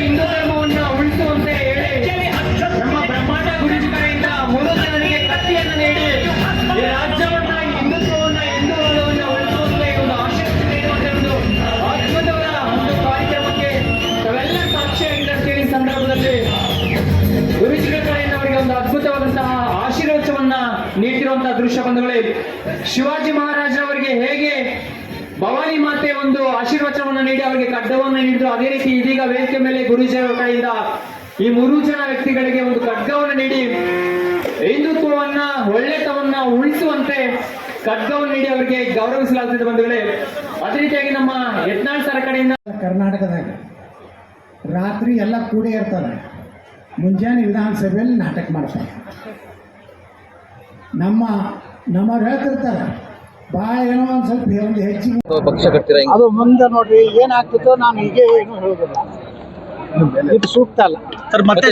ಹಿಂದೂ ಧರ್ಮವನ್ನ ಉಳಿಸುವಂತೆ ಹೇಳಿ ನಮ್ಮ ಬ್ರಹ್ಮಾಂಡ ಗುರುಜಿಗಳಿಂದ ಮೂರು ಜನರಿಗೆ ಕತ್ತಿಯನ್ನು ನೀಡಿ ಈ ರಾಜ್ಯವನ್ನ ಹಿಂದುತ್ವವನ್ನ ಹಿಂದೂವನ್ನ ಉಳಿಸುವಂತೆ ಒಂದು ಆಶೀರ್ವಾದ ನೀಡುವಂತೆ ಒಂದು ಅದ್ಭುತವಾದ ಒಂದು ಕಾರ್ಯಕ್ರಮಕ್ಕೆ ತಾವೆಲ್ಲ ಸಾಕ್ಷಿಯಾಗಿದ್ದಾರೆ ಈ ಸಂದರ್ಭದಲ್ಲಿ ಗುರುಜಿಗಳ ಕಡೆಯಿಂದ ಅವರಿಗೆ ಒಂದು ಅದ್ಭುತವಾದಂತಹ ಆಶೀರ್ವಚವನ್ನ ನೀಡ್ತಿರುವಂತಹ ದೃಶ್ಯ ಬಂಧುಗಳೇ ಶಿವಾಜಿ ಮಹಾರಾಜ ಅವರಿಗೆ ಹೇಗೆ ಭವಾನಿ ಮಾತೆ ಒಂದು ಆಶೀರ್ವಚನವನ್ನು ನೀಡಿ ಅವರಿಗೆ ಖಡ್ಗವನ್ನು ನೀಡಿದ್ರು. ಅದೇ ರೀತಿ ಇದೀಗ ವೇದಿಕೆ ಮೇಲೆ ಗುರು ಕಡೆಯಿಂದ ಈ ಮೂರು ಜನ ವ್ಯಕ್ತಿಗಳಿಗೆ ಒಂದು ಖಡ್ಗವನ್ನು ನೀಡಿ ಹಿಂದುತ್ವವನ್ನ ಒಳ್ಳೆತವನ್ನ ಉಳಿಸುವಂತೆ ಖಡ್ಗವನ್ನು ನೀಡಿ ಅವರಿಗೆ ಗೌರವಿಸಲಾಗುತ್ತಿದೆ ಬಂಧುಗಳೇ. ಅದೇ ರೀತಿಯಾಗಿ ನಮ್ಮ ಯತ್ನಾಳ್ ಸರ ಕಡೆಯಿಂದ ಕರ್ನಾಟಕದಾಗ ರಾತ್ರಿ ಎಲ್ಲ ಕೂಡಿ ಇರ್ತಾರೆ ಮುಂಜಾನೆ ವಿಧಾನಸಭೆಯಲ್ಲಿ ನಾಟಕ ಮಾಡ್ತಾರೆ ನಮ್ಮ ನಮ್ಮವ್ರು ಹೇಳ್ತಿರ್ತಾರೆ ಭಾಳ ಏನೋ ಒಂದು ಸ್ವಲ್ಪ ಒಂದು ಹೆಚ್ಚಿಗೆ. ಪಕ್ಷ ಅದು ಮುಂದೆ ನೋಡ್ರಿ ಏನಾಗ್ತಿತ್ತು ನಾನು ಹೀಗೆ ಏನು ಹೇಳೋದಿಲ್ಲ. ಇದು ಸೂಕ್ತ ಅಲ್ಲ. ಸರ್ ಮತ್ತೆ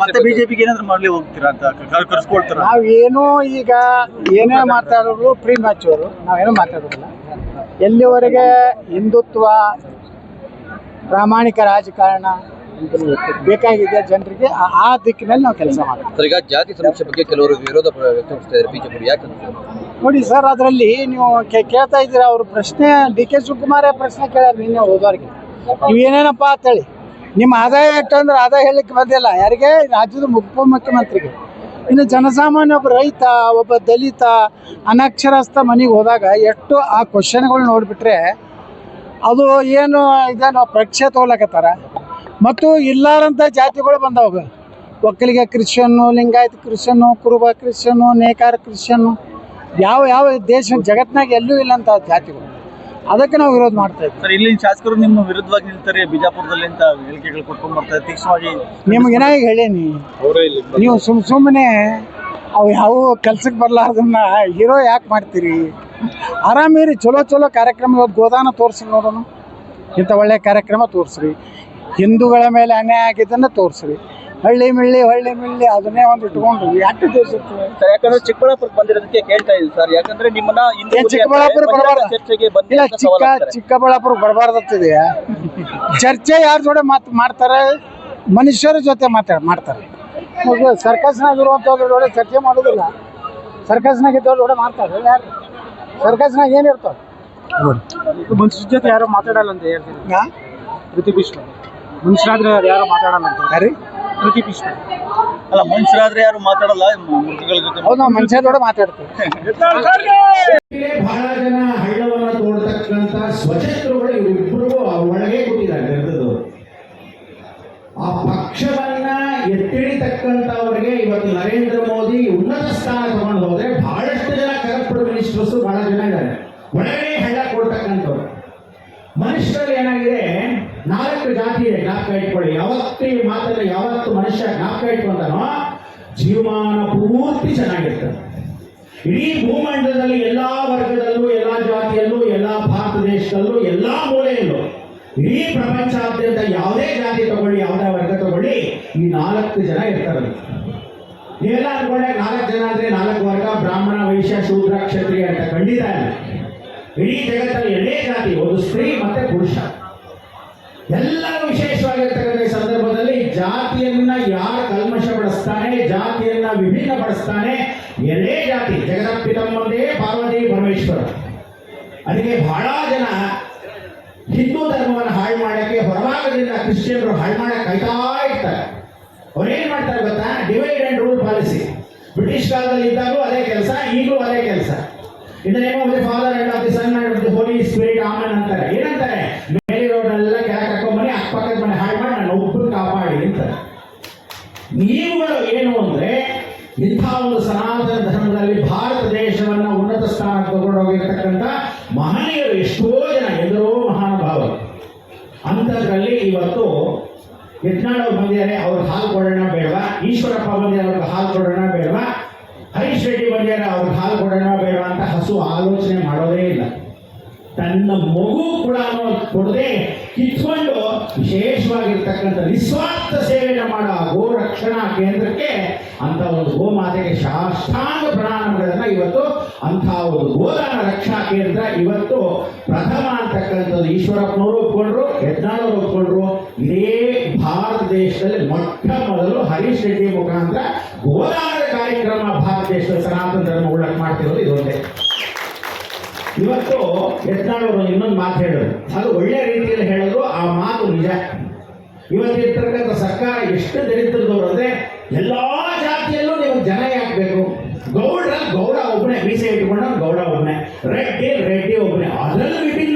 ಮತ್ತೆ. ಬಿಜೆಪಿಗೆ ಏನಾದ್ರು ಮಾಡ್ಲಿ ಹೋಗ್ತೀರಾ ಅಂತ ಕರ್ಸ್ಕೊಳ್ತಾರೆ ಕರ್ಸ್ಕೊಳ್ತೀರಾ? ನಾವು ಏನೂ ಈಗ ಏನೇ ಮಾತಾಡೋರು ಪ್ರೀ ನಾವೇನು ಮಾತಾಡೋದಿಲ್ಲ. ಎಲ್ಲಿವರೆಗೆ ಹಿಂದುತ್ವ ಪ್ರಾಮಾಣಿಕ ರಾಜಕಾರಣ ಬೇಕಾಗಿದೆ ಜನರಿಗೆ ಆ- ಆ ದಿಕ್ಕಿನಲ್ಲಿ ನಾವು ಕೆಲಸ ಮಾಡ್ತೀವಿ ಸರ್ ಈಗ ಜಾತಿ ಸಮೀಕ್ಷೆ ಬಗ್ಗೆ ಕೆಲವರು ವಿರೋಧ ವ್ಯಕ್ತಪಡಿಸ್ತಾ ಇದ್ದಾರೆ ಬಿಜೆಪಿ ಯಾಕಂತ? ನೋಡಿ ಸರ್, ಅದರಲ್ಲಿ ನೀವು ಕೇಳ್ತಾ ಇದ್ದೀರಾ ಅವ್ರ ಪ್ರಶ್ನೆ, ಡಿ ಕೆ ಶಿವಕುಮಾರೇ ಪ್ರಶ್ನೆ ಕೇಳ್ಯಾರ ನಿನ್ನೆ ಹೋದವ್ರಿಗೆ. ನೀವು ಏನೇನಪ್ಪ ಅಂತೇಳಿ ನಿಮ್ಮ ಆದಾಯ ಎಷ್ಟು ಅಂದ್ರೆ ಆದಾಯ ಹೇಳಲಿಕ್ಕೆ ಬಂದಿಲ್ಲ. ಯಾರಿಗೆ? ರಾಜ್ಯದ ಉಪಮುಖ್ಯಮಂತ್ರಿಗೆ ಇನ್ನು ಜನಸಾಮಾನ್ಯ ಒಬ್ಬ ರೈತ, ಒಬ್ಬ ದಲಿತ, ಅನಕ್ಷರಸ್ಥ ಮನೆಗೆ ಹೋದಾಗ ಎಷ್ಟು ಆ ಕ್ವಶನ್ಗಳು ನೋಡಿಬಿಟ್ರೆ ಅದು ಏನು ಇದೇನೋ ಪರೀಕ್ಷೆ ತೊಗೊಳಕತ್ತಾರ ಮತ್ತು ಇಲ್ಲಾರಂಥ ಜಾತಿಗಳು ಬಂದವಾಗ ಒಕ್ಕಲಿಗ ಕ್ರಿಶ್ಚಿಯನ್ನು ಲಿಂಗಾಯತ ಕ್ರಿಶ್ಚಿಯನ್ನು ಕುರುಬ ಕ್ರಿಶ್ಚಿಯನ್ನು ನೇಕಾರ ಕ್ರಿಶ್ಚಿಯನ್ನು ಯಾವ ಯಾವ ದೇಶ ಜಗತ್ನಾಗ ಎಲ್ಲೂ ಇಲ್ಲ ಅಂತ ಜಾತಿಗಳು. ಅದಕ್ಕೆ ನಾವು ವಿರೋಧ ಮಾಡ್ತಾ ಇದ್ದೀವಿ. ಸರ್ ಇಲ್ಲಿನ ಶಾಸಕರು ನಿಮ್ಮ ವಿರುದ್ಧವಾಗಿ ನಿಲ್ತಾರೆ ಬಿಜಾಪುರದಲ್ಲಿ ಅಂತ ಹೇಳಿಕೆಗಳು ಕೊಟ್ಕೊಂಡು ಬರ್ತಾರೆ ತೀಕ್ಷ್ಣವಾಗಿ ನಿಮ್ಗೆ ಏನಾಗಿ ಹೇಳೇನಿ? ನೀವು ಸುಮ್ ಸುಮ್ಮನೆ ಅವು ಯಾವ ಕೆಲ್ಸಕ್ಕೆ ಬರಲಾರ್ದನ್ನ ಹೀರೋ ಯಾಕೆ ಮಾಡ್ತೀರಿ? ಆರಾಮೀರಿ ಚಲೋ ಚಲೋ ಕಾರ್ಯಕ್ರಮ ಗೋದಾನ ತೋರಿಸಿ ನೋಡೋಣ. ಇಂಥ ಒಳ್ಳೆ ಕಾರ್ಯಕ್ರಮ ತೋರಿಸ್ರಿ. ಹಿಂದೂಗಳ ಮೇಲೆ ಅನ್ಯಾಯ ಆಗಿದ್ದನ್ನು ತೋರಿಸ್ರಿ. ಹಳ್ಳಿ ಮಿಳ್ಳಿ ಹಳ್ಳಿ ಮಿಳ್ಳಿ ಅದನ್ನೇ ಒಂದು ಇಟ್ಕೊಂಡು ಯಾಕೆ ತೋರಿಸುತ್ತೆ ಸರ್ ಯಾಕಂದ್ರೆ ಚಿಕ್ಕಬಳ್ಳಾಪುರಕ್ಕೆ ಬಂದಿರೋದಕ್ಕೆ ಕೇಳ್ತಾ ಇದ್ದೀನಿ ಸರ್. ಯಾಕಂದ್ರೆ ನಿಮ್ಮನ್ನ ಹಿಂದೆ ಏನ್ ಚಿಕ್ಕಬಳ್ಳಾಪುರ ಅಂತ ಬರಬಾರ್ದ? ಚರ್ಚೆಗೆ ಇಲ್ಲ ಬಂದಿಲ್ಲ ಅಂತ ಚಿಕ್ಕ. ಚಿಕ್ಕಬಳ್ಳಾಪುರ ಬರಬಾರ್ದತ್ತಿದೆಯಾ? ಚರ್ಚೆ ಯಾರ ಜೊತೆ ಮಾತು ಮಾಡ್ತಾರೆ? ಮನುಷ್ಯರ ಜೊತೆ ಮಾತಾಡ ಮಾಡ್ತಾರೆ. ಸರ್ಕಸ್ನಾಗ ಇರುವಂಥವ್ರ ಜೊತೆ ಚರ್ಚೆ ಮಾಡೋದಿಲ್ಲ. ಸರ್ಕಸ್ನಾಗ ಇದ್ದವ್ರ ಜೊತೆ ಮಾಡ್ತಾರೆ ಯಾರು? ಸರ್ಕಸ್ನಾಗ ಏನಿರ್ತಾವ ಮನುಷ್ಯರ ಜೊತೆ ಯಾರು ಮಾತಾಡಲ್ಲ ಅಂತ ಹೇಳ್ತೀನಿ ಪ್ರತಿ ಭೀಷ್ಮ. ಮನುಷ್ಯರಾದ್ರೆ ಯಾರು ಮಾತಾಡಲ್ಲ ಅಂತ ಯಾರಿ? ಪ್ರತಿ ಭೀಷ್ಮ ಅಲ್ಲ ಮನುಷ್ಯರಾದ್ರೆ ಯಾರು ಮಾತಾಡಲ್ಲ? ಮೂರ್ತಿಗಳ ಜೊತೆ ಹೌದು ನಾವು ಮನುಷ್ಯರ ಜೊತೆ ಮಾತಾಡ್ತೀವಿ. ಬಹಳ ಜನ ಹಳ್ಳವನ್ನ ತೋಡ್ತಕ್ಕಂತ ಸ್ವಚಂತ್ರಗಳು ಇವರಿಬ್ಬರು ಒಳಗೆ ಕೊಟ್ಟಿದ್ದಾರೆ ನೆರೆದವರು. ಆ ಪಕ್ಷವನ್ನ ಎತ್ತಿಡಿತಕ್ಕಂಥವರಿಗೆ ಇವತ್ತು ನರೇಂದ್ರ ಮೋದಿ ಉನ್ನತ ಸ್ಥಾನ ತಗೊಂಡು ಹೋದ್ರೆ ಬಹಳಷ್ಟು ಜನ ಕರಪ್ಟ್ ಮಿನಿಸ್ಟರ್ಸ್ ಬಹಳ ಜನ ಇದ್ದಾರೆ. ಒಳಗೆ ಹಳ್ಳ ಕೊಡ್ತಕ್ಕಂಥವ್ರು. ಮನುಷ್ಯರಲ್ಲಿ ಏನಾಗಿದೆ ನಾಲ್ಕು ಜಾತಿಯ ಜ್ಞಾಪಕ ಇಟ್ಕೊಳ್ಳಿ. ಯಾವತ್ತೇ ಮಾತನ್ನ ಯಾವತ್ತು ಮನುಷ್ಯ ಜ್ಞಾಪಕ ಇಟ್ಕೊಂಡನೋ ಜೀವಮಾನ ಪೂರ್ತಿ ಚೆನ್ನಾಗಿರ್ತದೆ. ಇಡೀ ಭೂಮಂಡಲದಲ್ಲಿ ಎಲ್ಲಾ ವರ್ಗದಲ್ಲೂ, ಎಲ್ಲಾ ಜಾತಿಯಲ್ಲೂ, ಎಲ್ಲಾ ಭಾರತ ದೇಶದಲ್ಲೂ, ಎಲ್ಲಾ ಮೂಲೆಯಲ್ಲೂ ಇಡೀ ಪ್ರಪಂಚಾದ್ಯಂತ ಯಾವುದೇ ಜಾತಿ ತಗೊಳ್ಳಿ, ಯಾವುದೇ ವರ್ಗ ತಗೊಳ್ಳಿ, ಈ ನಾಲ್ಕು ಜನ ಇರ್ತಾರೆ ಎಲ್ಲ ಅನ್ಕೊಂಡಾಗ ನಾಲ್ಕು ಜನ ಅಂದ್ರೆ ನಾಲ್ಕು ವರ್ಗ, ಬ್ರಾಹ್ಮಣ, ವೈಶ್ಯ, ಶೂದ್ರ, ಕ್ಷತ್ರಿಯ ಅಂತ ಖಂಡಿತ ಇಡೀ ಜಗತ್ತಲ್ಲಿ ಎರಡೇ ಜಾತಿ, ಒಂದು ಸ್ತ್ರೀ ಮತ್ತೆ ಪುರುಷ. ಎಲ್ಲರೂ ವಿಶೇಷವಾಗಿರ್ತಕ್ಕಂಥ ಸಂದರ್ಭದಲ್ಲಿ ಜಾತಿಯನ್ನ ಯಾರು ಕಲ್ಮಶಪಡಿಸ್ತಾನೆ, ಜಾತಿಯನ್ನ ವಿಭಿನ್ನ ಪಡಿಸ್ತಾನೆ ಎರಡೇ ಜಾತಿ ಜಗದಪ್ಪಿತಮ್ಮಂದೇ ಪಾರ್ವತಿ ಪರಮೇಶ್ವರ. ಅದಕ್ಕೆ ಬಹಳ ಜನ ಹಿಂದೂ ಧರ್ಮವನ್ನು ಹಾಳು ಮಾಡಕ್ಕೆ, ಹೊರಭಾಗದಿಂದ ಕ್ರಿಶ್ಚಿಯನ್ರು ಹಾಳು ಮಾಡಕ್ಕೆ ಕಾಯ್ತಾ ಇರ್ತಾರೆ. ಅವ್ರೇನ್ ಮಾಡ್ತಾರೆ ಗೊತ್ತಾ? Divide and rule policy British ಕಾಲದಲ್ಲಿ ಇದ್ದಾಗೂ ಅದೇ ಕೆಲಸ, ಈಗಲೂ ಅದೇ ಕೆಲಸ. ಇದನ್ನೇನೋ father and of the son and of the holy spirit amen ಅಂತಾರೆ ಏನಂತಾರೆ ಮೇಲಿರೋನೆಲ್ಲ ಕೆಳಗೆ ಕರ್ಕೊಂಬನ್ನಿ ಅಕ್ಕಪಕ್ಕದ ಮನೆ ಹಾಳು ಮಾಡಿ ನಾನು ಒಬ್ಬರು ಕಾಪಾಡಿ ಅಂತಾರೆ ನೀವುಗಳು ಏನು ಅಂದ್ರೆ ಇಂಥ ಒಂದು ಸನಾತನ ಧರ್ಮದಲ್ಲಿ ಭಾರತ ದೇಶವನ್ನ ತಗೊಂಡು ಹೋಗಿರ್ತಕ್ಕಂಥ ಮಹನೀಯರು ಎಷ್ಟೋ ಜನ ಎಂದರೋ ಮಹಾನುಭಾವರು. ಅಂಥದ್ರಲ್ಲಿ ಇವತ್ತು ಯತ್ನಾಳ್ ಅವ್ರು ಬಂದಿದ್ದಾರೆ ಅವ್ರಿಗೆ ಹಾಲು ಕೊಡೋಣ ಬೇಡವಾ? ಈಶ್ವರಪ್ಪ ಬಂದಿದ್ದಾರೆ, ಅವ್ರಿಗೆ ಹಾಲು ಕೊಡೋಣ ಬೇಡವಾ? ಹರೀಶ್ ರೆಡ್ಡಿ ಬಂದಿದ್ದಾರೆ, ಅವ್ರಿಗೆ ಹಾಲು ಕೊಡೋಣ ಬೇಡವಾ ಅಂತ ಹಸು ಆಲೋಚನೆ ಮಾಡೋದೇ ಇಲ್ಲ. ತನ್ನ ಮಗು ಕೂಡ ಕೊಡದೆ ಕಿತ್ಕೊಂಡು ವಿಶೇಷವಾಗಿರ್ತಕ್ಕಂಥ ನಿಸ್ವಾರ್ಥ ಸೇವೆಯನ್ನು ಮಾಡುವ ಗೋ ರಕ್ಷಣಾ ಕೇಂದ್ರಕ್ಕೆ ಅಂತ ಒಂದು ಗೋಮಾತೆಗೆ ಶಾಸ್ತ್ರಾಂಗ ಪ್ರಣಾಮಗಳನ್ನು ಇವತ್ತು ಅಂಥ ಒಂದು ಗೋದಾನ ರಕ್ಷಣಾ ಕೇಂದ್ರ ಇವತ್ತು ಪ್ರಥಮ ಅಂತಕ್ಕಂಥದ್ದು ಈಶ್ವರಪ್ಪನವರು ಒಪ್ಕೊಂಡ್ರು ಯಜ್ಞಾನವರು ಒಪ್ಕೊಂಡ್ರು. ಇದೇ ಭಾರತ ದೇಶದಲ್ಲಿ ಮೊಟ್ಟ ಮೊದಲು ಹರೀಶ್ ರೆಡ್ಡಿ ಮುಖಾಂತರ ಗೋದಾನದ ಕಾರ್ಯಕ್ರಮ ಭಾರತ ದೇಶದ ಸನಾತನ ಧರ್ಮ ಉಳ್ಳಕ್ಕೆ ಮಾಡ್ತಿರೋದು ಇದೊಂದೇ. ಇವತ್ತು ಯತ್ನಾಳವರು ಇನ್ನೊಂದು ಮಾತು ಹೇಳಿದ್ರು ಅದು ಒಳ್ಳೆಯ ರೀತಿಯಲ್ಲಿ ಹೇಳಿದ್ರು ಆ ಮಾತು ನಿಜ. ಇವತ್ತಿರ್ತಕ್ಕಂಥ ಸರ್ಕಾರ ಎಷ್ಟು ದರಿದ್ರದವ್ರು ಅಂದರೆ ಎಲ್ಲ ಜಾತಿಯಲ್ಲೂ ನೀವು ಜನ ಯಾಕಬೇಕು? ಗೌಡ ಗೌಡ ಒಬ್ಬನೇ ಮೀಸೆ ಇಟ್ಕೊಂಡ ಗೌಡ ಒಬ್ಬನೇ ರೆಡ್ಡಿ ರೆಡ್ಡಿ ಒಬ್ಬನೇ ಅದರಲ್ಲೂ ಬಿಟ್ಟು